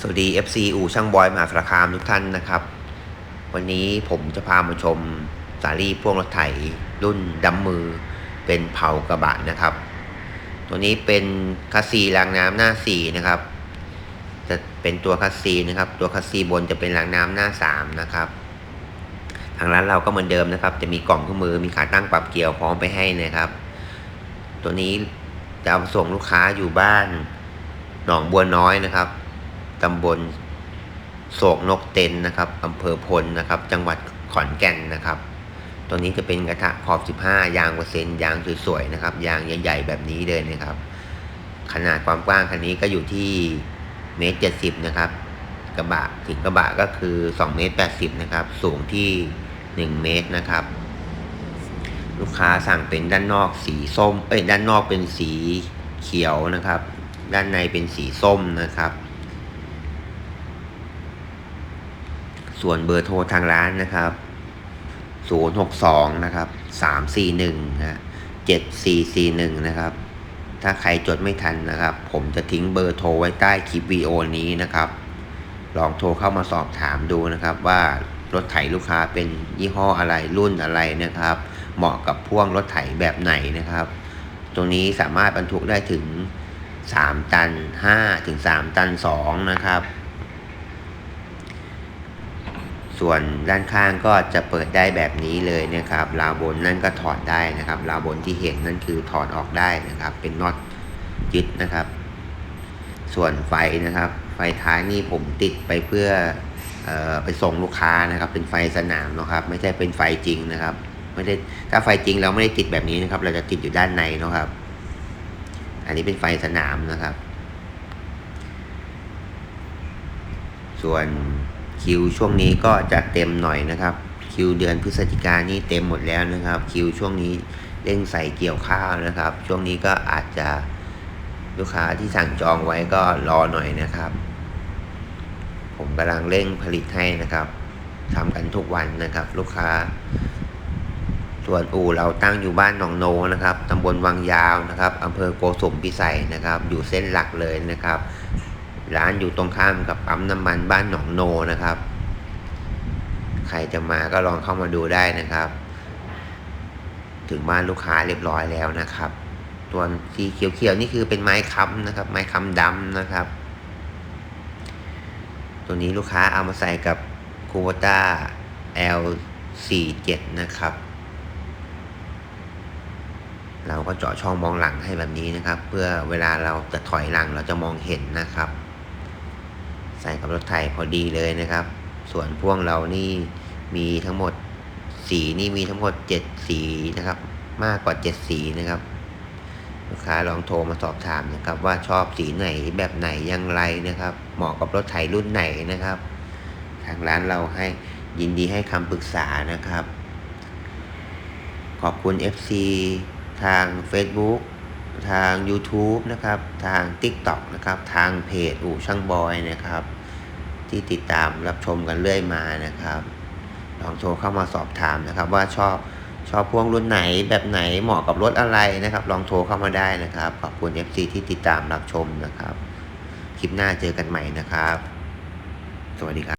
สวัสดี FC อู่ช่างบอยมหาสารคามทุกท่านนะครับ วันนี้ผมจะพามาชมสาลี่พ่วงรถไถรุ่นดำมือเป็นเผากระบะนะครับ ตัวนี้เป็นคัสซีรางน้ำหน้า4นะครับ จะเป็นตัวคัสซีนะครับ ตัวคัสซีบนจะเป็นรางน้ำหน้า3นะครับ ทางร้านเราก็เหมือนเดิมนะครับ จะมีกล่องเครื่องมือมีขาตั้งปรับเกี่ยวพร้อมไปให้นะครับ ตัวนี้จะเอาส่งลูกค้าอยู่บ้านหนองบัวน้อยนะครับ ตำบลโศกนกเต็นนะครับอำเภอพลนะครับ จังหวัดขอนแก่นนะครับ ตัวนี้จะเป็นกระทะขอบ 15 ยางเปอร์เซ็นต์ยางสวยๆนะครับ ยางใหญ่ ๆ แบบนี้เลยนะครับ ขนาดความกว้างคันนี้ก็อยู่ที่เมตรเจ็ดสิบนะครับ กระบะถึงกระบะก็คือ2เมตร80นะครับ สูงที่ 1 เมตรนะครับ ลูกค้าสั่งเป็นด้านนอกสีส้ม เอ้ยด้านนอกเป็นสีเขียวนะครับ ด้านในเป็นสีส้มนะครับ ส่วนเบอร์โทรทางร้านนะครับ 062 นะครับ 341นะ7441 นะครับ ถ้าใครจดไม่ทันนะครับ ผมจะทิ้งเบอร์โทรไว้ใต้คลิปวิดีโอนี้นะครับ ลองโทรเข้ามาสอบถามดูนะครับ ว่ารถไถลูกค้าเป็นยี่ห้ออะไรรุ่นอะไรนะครับ เหมาะกับพ่วงรถไถแบบไหนนะครับ ตรงนี้สามารถบรรทุกได้ถึง 3 ตัน5ถึง3ตัน2นะครับ ส่วนด้านข้างก็จะเปิดได้แบบนี้เลยนะครับราวบนนั่นก็ถอดได้นะครับราวบนที่เห็นนั่นคือถอดออกได้นะครับ เป็นน็อตยึดนะครับ ส่วนไฟนะครับ ไฟท้ายนี่ผมติดไปเพื่อออไปส่งลูกค้านะครับ เป็นไฟสนามนะครับ ไม่ใช่เป็นไฟจริงนะครับ ไม่ได้ถ้าไฟจริงเราไม่ได้ติดแบบนี้นะครับ เราจะติดอยู่ด้านในนะครับ อันนี้เป็นไฟสนามนะครับ ส่วน คิวช่วงนี้ก็จะเต็มหน่อยนะครับ คิวเดือนพฤศจิกายนนี่เต็มหมดแล้วนะครับ คิวช่วงนี้เร่งใส่เกี่ยวข้าวนะครับ ช่วงนี้ก็อาจจะลูกค้าที่สั่งจองไว้ก็รอหน่อยนะครับ ผมกำลังเร่งผลิตให้นะครับทำกันทุกวันนะครับ ลูกค้า ส่วนอู่เราตั้งอยู่บ้านหนองโนนะครับตำบลวังยาวนะครับอำเภอโกสุมพิสัยนะครับ อยู่เส้นหลักเลยนะครับ ร้านอยู่ตรงข้ามกับปั๊มน้ำมันบ้านหนองโนนะครับ ใครจะมาก็ลองเข้ามาดูได้นะครับ ถึงบ้านลูกค้าเรียบร้อยแล้วนะครับ ตัวสีเขียวๆนี่คือเป็นไม้ค้ำนะครับ ไม้ค้ำดำนะครับ ตัวนี้ลูกค้าเอามาใส่กับคูวต้า L47 นะครับ เราก็เจาะช่องมองหลังให้แบบนี้นะครับ เพื่อเวลาเราจะถอยหลังเราจะมองเห็นนะครับ ส่กับรถไถพอดีเลยนะครับ ส่วนพ่วงเรานี่มีทั้งหมดสีนี่มีทั้งหมดเจ็ดสีนะครับ มากกว่าเจ็ดสีนะครับลูกค้าลองโทรมาสอบถามนะครับ ว่าชอบสีไหนแบบไหนอย่างไรนะครับ เหมาะกับรถไถรุ่นไหนนะครับ ทางร้านเราให้ยินดีให้คำปรึกษานะครับ ขอบคุณ FC ทาง Facebook ทาง YouTube นะครับ ทาง TikTok นะครับ ทางเพจอู่ช่างบอยนะครับ ที่ติดตามรับชมกันเรื่อยมานะครับ ลองโทรเข้ามาสอบถามนะครับ ว่าชอบชอบพ่วงรุ่นไหนแบบไหนเหมาะกับรถอะไรนะครับ ลองโทรเข้ามาได้นะครับ ขอบคุณ FC ที่ติดตามรับชมนะครับ คลิปหน้าเจอกันใหม่นะครับ สวัสดีครับ